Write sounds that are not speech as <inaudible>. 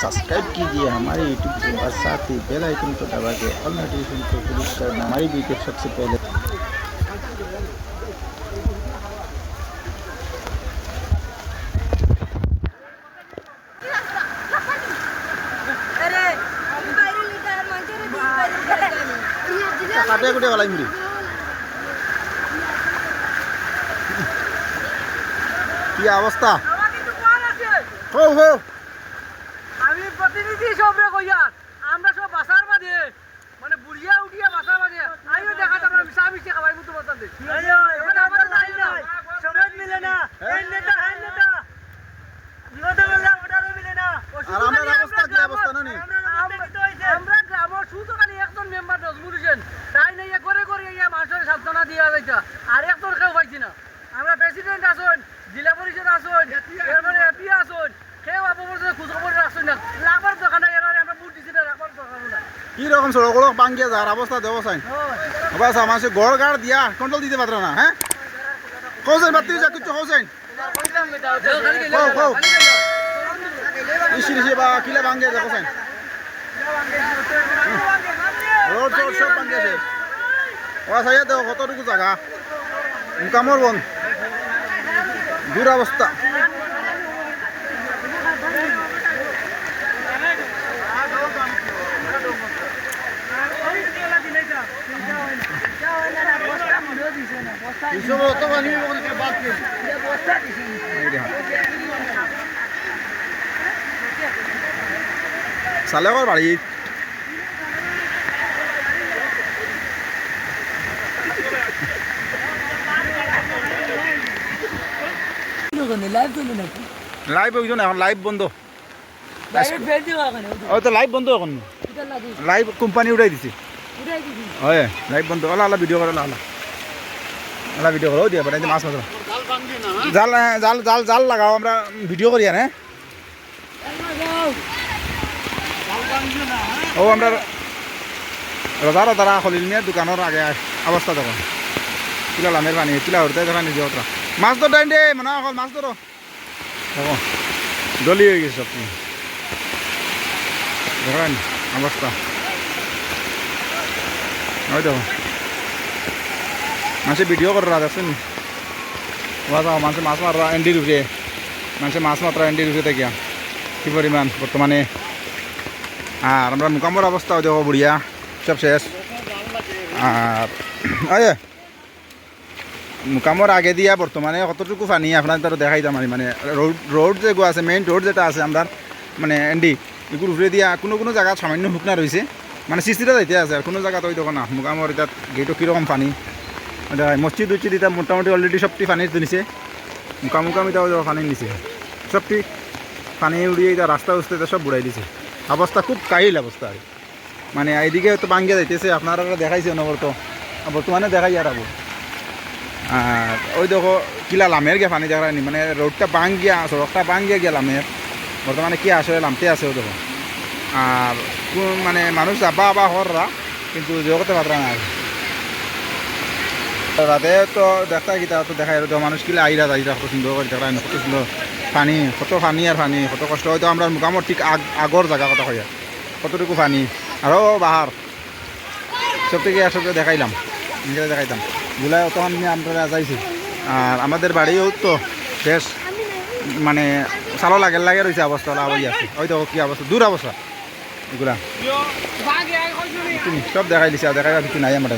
हमारे यूट्यूब और साथ ही बेल आइकन को दबा के ऑल नोटिफिकेशन को क्लिक करना हमारी वीडियो सबसे पहले अरे বাইরে লিটার মাঝে রে বাইরে লিটার কাটে কুটে <laughs> গলাই মুড়ি কি অবস্থা আমার কিন্তু কল আছে হো হো আমি প্রতিনিধি সবরে কইয়া আমরা সব বাসার বাদে মানে বুড়িয়া উঠিয়া বাসার বাদে আইও দেখা যাবে আমি চা খাবাই মতো বাতান দে। এখন আমাদের লাইন না। সবাই মিলে না এই নেতা এই নেতা। বিপদে বললে ওটারও মিলে না। আর আমার অবস্থা কি অবস্থা না নি আমরা গ্রামের শুধু খালি একজন মেম্বার নজমুল হোসেন। তাই নাই করে করে ইয়া মানুষের সান্ত্বনা দিয়া যাইতা। আর একজন কেউ পাইছি না। আমরা প্রেসিডেন্ট আসুন জেলা পরিষদ আসুন কেউ আপনার খোঁজ খবর রাখছেন না লাভের দোকান আমরা বুট দিছি না রাখবার দোকান কি রকম সড়ক সড়ক ভাঙ্গিয়ে যার অবস্থা দেবো সাইন। বাস আমার সে গড় গাড় দিয়া কন্ট্রোল দিতে পারতো না হ্যাঁ? কৌসাইন বাতি যা কও, কও। ইসি ইসি বা কিলা ভাঙ্গে যাব সাইন। রোড রোড সব ভাঙ্গিয়েছে ও সাইয়া দেও কতটুকু জায়গা মুকামর বন। দুরবস্থা চালে কর বাড়ি লাইভ হইছো না এখন লাইভ বন্ধ। ও তো লাইভ বন্ধ এখন। লাইভ কোম্পানি উঠাই দিছে। হয় লাইভ বন্ধ। ওলা ওলা ভিডিও করো ওলা ওলা ভিডিও করো দিয়া বেটা মাছ মাছ জাল হ্যাঁ, জাল জাল জাল লাগাও আমরা ভিডিও করি হ্যাঁ? ও আমরা রোজা রোজারা খলিল মিয়ার দোকানের আগে অবস্থা তখন কিলা লামের পানি কিলা হরতে দেখা নিজে ওটা মাছ ধর ডাইন দে মনে হয় মাছ ধরো দেখো দলি হয়ে গেছে সব দেখেন অবস্থা ওই দেখো করে রাত আছে নি ওয়া মানুষে মাছ মারা এন্ডির উঠে মানুষে মাছ মাত্রা এন্ডির উঠে থাকিয়া কি পরিমাণ বর্তমানে আর আমরা মুকাম্বর অবস্থা দেখো বুড়িয়া সব শেষ। আর আরে মুকামর আগে দিয়া বর্তমানে কতটুকু পানি আপনার তারা দেখাই দাম মানে রোড রোড যেগুলো আছে মেইন রোড যেটা আছে আমরা মানে এন্ডি এগুলো উপরে দিয়া কোনো কোনো জায়গাত সামান্য শুকনা রয়েছে মানে সৃষ্টিটা যাইতে আছে আর কোনো জায়গাত ওই দেখো না মুকামর এটা গেটও কীরকম পানি। মসজিদ উচ্ছিদ এটা মোটামুটি অলরেডি সবটি পানি এটা ওই দেখো পানি নিছে সবটি পানি উড়িয়ে এটা রাস্তা উস্তে এটা সব বুড়াই দিছে। অবস্থা খুব কাহিল অবস্থা আর মানে এইদিকে তো বাঙ্গিয়ে যাইতেছে আপনারা দেখাইছে অনবরত বর্তমানে দেখাই আর আবু আর ওই দেখো, কিলা লামের গিয়া পানি দেখা নি মানে রোডটা বাং গিয়া সড়কটা বাং গিয়া গিয়া লামের বর্তমানে কি আসে লামতে আছে ও দেখো। আর মানে মানুষ যাবা আবা হররা কিন্তু জগতে পাত্রা না রাতে তো দেখা গীতা তো দেখা তো মানুষ কিলা আইরা যাইরা কত সুন্দর করে দেখা কত সুন্দর পানি কত পানি আর পানি কত কষ্ট হয়তো আমরা মুকামর ঠিক আগ আগর জায়গা কথা কইয়া কতটুকু পানি আরও বাহার সব থেকে আসলে দেখাইলাম নিজে দেখাইতাম জুলাই অতক্ষণ নিয়ে আমরা যাইছি আর আমাদের বাড়িও তো বেশ মানে চালো লাগে লাগে রয়েছে অবস্থা ওই আছে ওই দেখো কি অবস্থা দূর অবস্থা এগুলা। সব দেখাই দিছে আর দেখাই কিছু নাই আমার